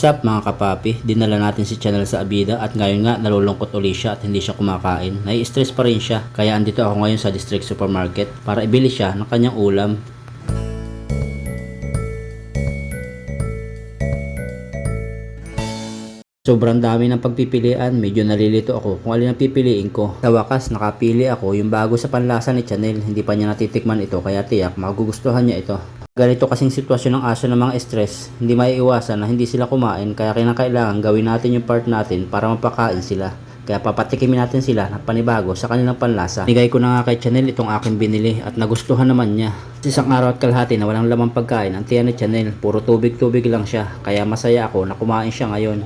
What's up mga kapapi? Dinala natin si Channel sa Abida at ngayon nga nalulungkot uli siya at hindi siya kumakain. Nai-stress pa rin siya kaya andito ako ngayon sa District Supermarket para ibili siya ng kanyang ulam. Sobrang dami ng pagpipilian, medyo nalilito ako kung alin ang pipiliin ko. Sa wakas, nakapili ako yung bago sa panlasa ni Chanel. Hindi pa niya natitikman ito kaya tiyak magugustuhan niya ito. Ganito kasing sitwasyon ng aso ng mga stress, hindi maiiwasan na hindi sila kumain kaya kinakailangan gawin natin yung part natin para mapakain sila. Kaya papatikimin natin sila ng panibago sa kanilang panlasa. Nigay ko na nga kay Chanel itong aking binili at nagustuhan naman niya. Isang araw at kalahati na walang lamang pagkain ang tiyan ni Chanel. Puro tubig-tubig lang siya. Kaya masaya ako na kumain siya ngayon.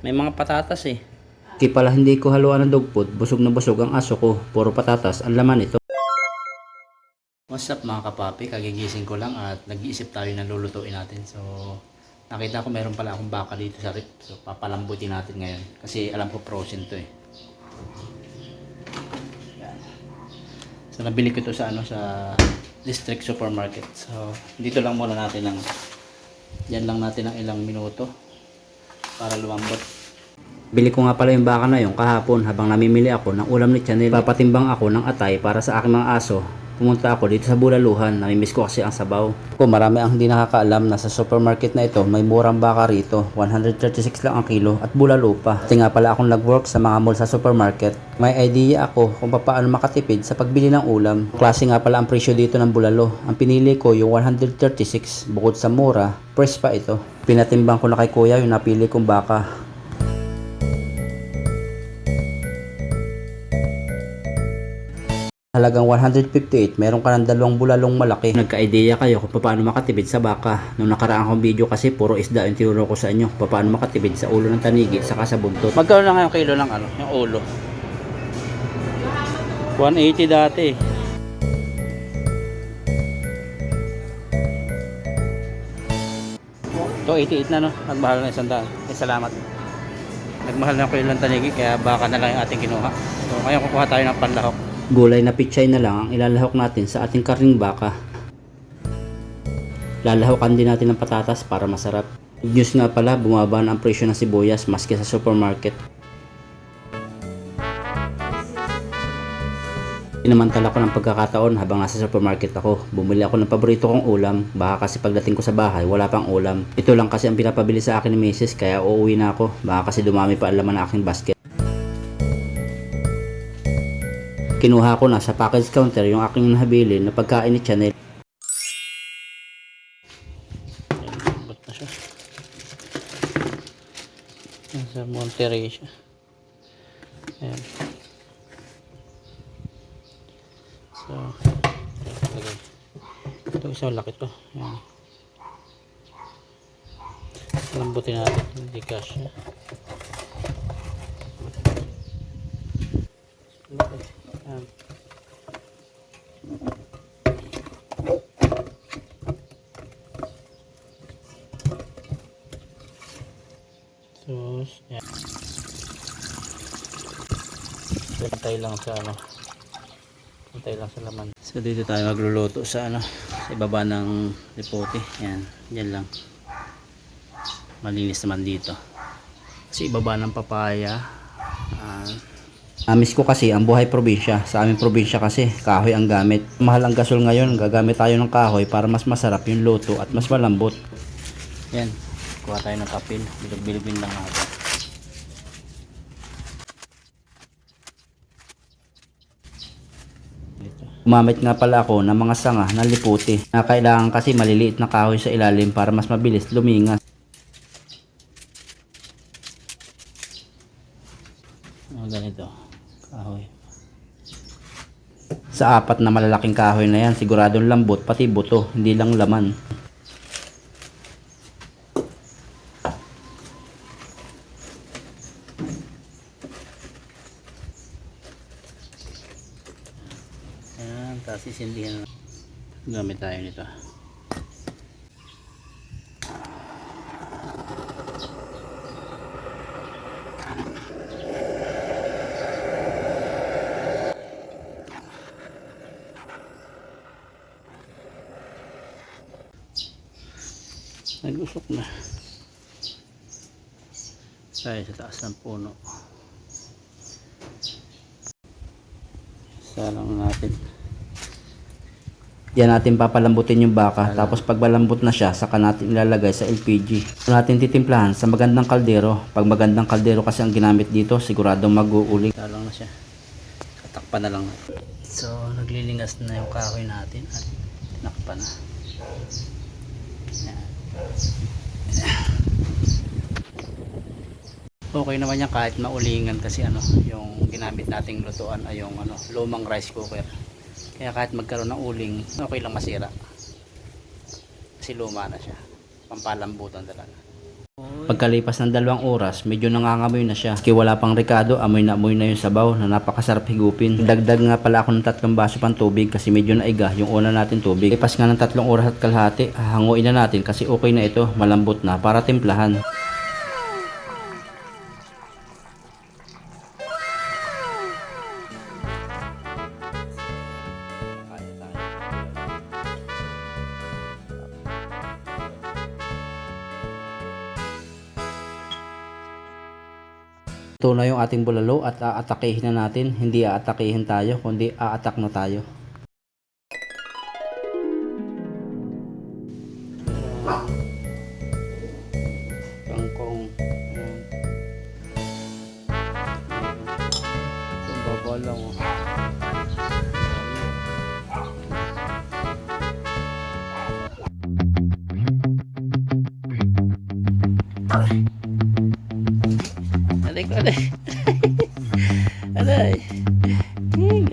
May mga patatas eh. Di pala hindi ko haluan ng dog busog na busog ang aso ko. Puro patatas, ang laman ito. What's up mga kapapi? Kagigising ko lang at nag-iisip tayo ng lulutuin natin. So, nakita ko meron pala akong baka dito sa rip. So, papalambutin natin ngayon. Kasi alam ko frozen to eh. So, nabili ko to sa ano sa District Supermarket. So, dito lang muna natin ng yan lang natin ng ilang minuto para lumambot. Bili ko nga pala yung baka na yung kahapon habang namimili ako ng ulam ni Chanel. Papatimbang ako ng atay para sa aking mga aso. Pumunta ako dito sa Bulaluhan, namimiss ko kasi ang sabaw. Kung marami ang hindi nakakaalam na sa supermarket na ito, may murang baka rito. 136 lang ang kilo at bulalo pa. Kasi nga pala akong nag-work sa mga mall sa supermarket. May idea ako kung paano makatipid sa pagbili ng ulam. Klase nga pala ang presyo dito ng bulalo. Ang pinili ko yung 136 bukod sa mura, fresh pa ito. Pinatimbang ko na kay kuya yung napili kong baka. Halagang 158, meron ka ng dalawang bulalong malaki. Nagka-ideya kayo kung paano makatipid sa baka. Nung nakaraan kong video kasi puro isda yung tinuro ko sa inyo. Paano makatipid sa ulo ng tanigi saka sa buntot. Magkano lang yung kilo ng ano, yung ulo? 180 dati. Ito 88 na no, nagmahal na isang daan. Eh, salamat. Nagmahal na ko yung tanigi kaya baka na lang yung ating kinuha. So ngayon kukuha tayo ng panlahok. Gulay na pichay na lang ang ilalahok natin sa ating karning baka. Lalahokan din natin ng patatas para masarap. Good news nga pala, bumaba na ang presyo ng sibuyas maski sa supermarket. Pinamantala ko ng pagkakataon habang nasa supermarket ako. Bumili ako ng paborito kong ulam. Baka kasi pagdating ko sa bahay, wala pang ulam. Ito lang kasi ang pinapabili sa akin ni Mrs. Kaya uuwi na ako. Baka kasi dumami pa ang laman ng aking basket. Kinuha ko na sa package counter yung aking nahabilin na pagkain ni Chanel. Ba't? Nasa Monterey siya. Ayan. So, lagay. Ito isang laki to. Ayan. Lambutin natin. Hindi cash. Laki. Ayan. Sus, yan. Pantay lang sa ano. Pantay lang sa laman. So dito tayo magluluto sa ano, sa ibaba ng lipote. Yan, yan lang. Malinis naman dito. Sa ibaba ng papaya. Ah, Amis ko kasi ang buhay probinsya. Sa aming probinsya kasi kahoy ang gamit. Mahal ang gasol ngayon. Gagamit tayo ng kahoy para mas masarap yung luto at mas malambot. Yan. Kuha tayo ng kapil. Bilog-bilogin lang natin. Gumamit nga pala ako ng mga sanga na liputi na kailangan kasi maliliit na kahoy sa ilalim para mas mabilis lumingas. Mga ganito. Kahoy. Sa apat na malalaking kahoy na yan, siguradong lambot pati buto, hindi lang laman. Ayan, tapos isindihan na. Gamit tayo nito. Nag-usok na. Tayo sa taas ng puno. Salang natin. Yan natin papalambutin yung baka. Tapos pag malambot na siya, saka natin ilalagay sa LPG. So natin titimplahan sa magandang kaldero. Pag magandang kaldero kasi ang ginamit dito, siguradong mag-uuling. Salang na siya. Katakpan na lang. So naglilingas na yung kahoy natin at tinakpan na. Yan. Okay naman yan kahit maulingan kasi ano, yung ginamit nating lutuan ay yung ano, lumang rice cooker. Kaya kahit magkaroon ng uling, okay lang masira. Kasi luma na siya. Pampalambutan talaga. Pagkalipas ng dalawang oras, medyo nangangamoy na siya. Kaya wala pang rekado, amoy na amoy na yung sabaw na napakasarap higupin. Dagdag nga pala ako ng tatlong baso pang tubig kasi medyo naiga yung una natin tubig. Lipas nga ng tatlong oras at kalahati, hahanguin na natin kasi okay na ito, malambot na para timplahan. Ito na yung ating bulalo at aatakihin na natin. Hindi aatakihin tayo, kundi aatak na tayo. Kangkong. Ito baba lang oh. Eh,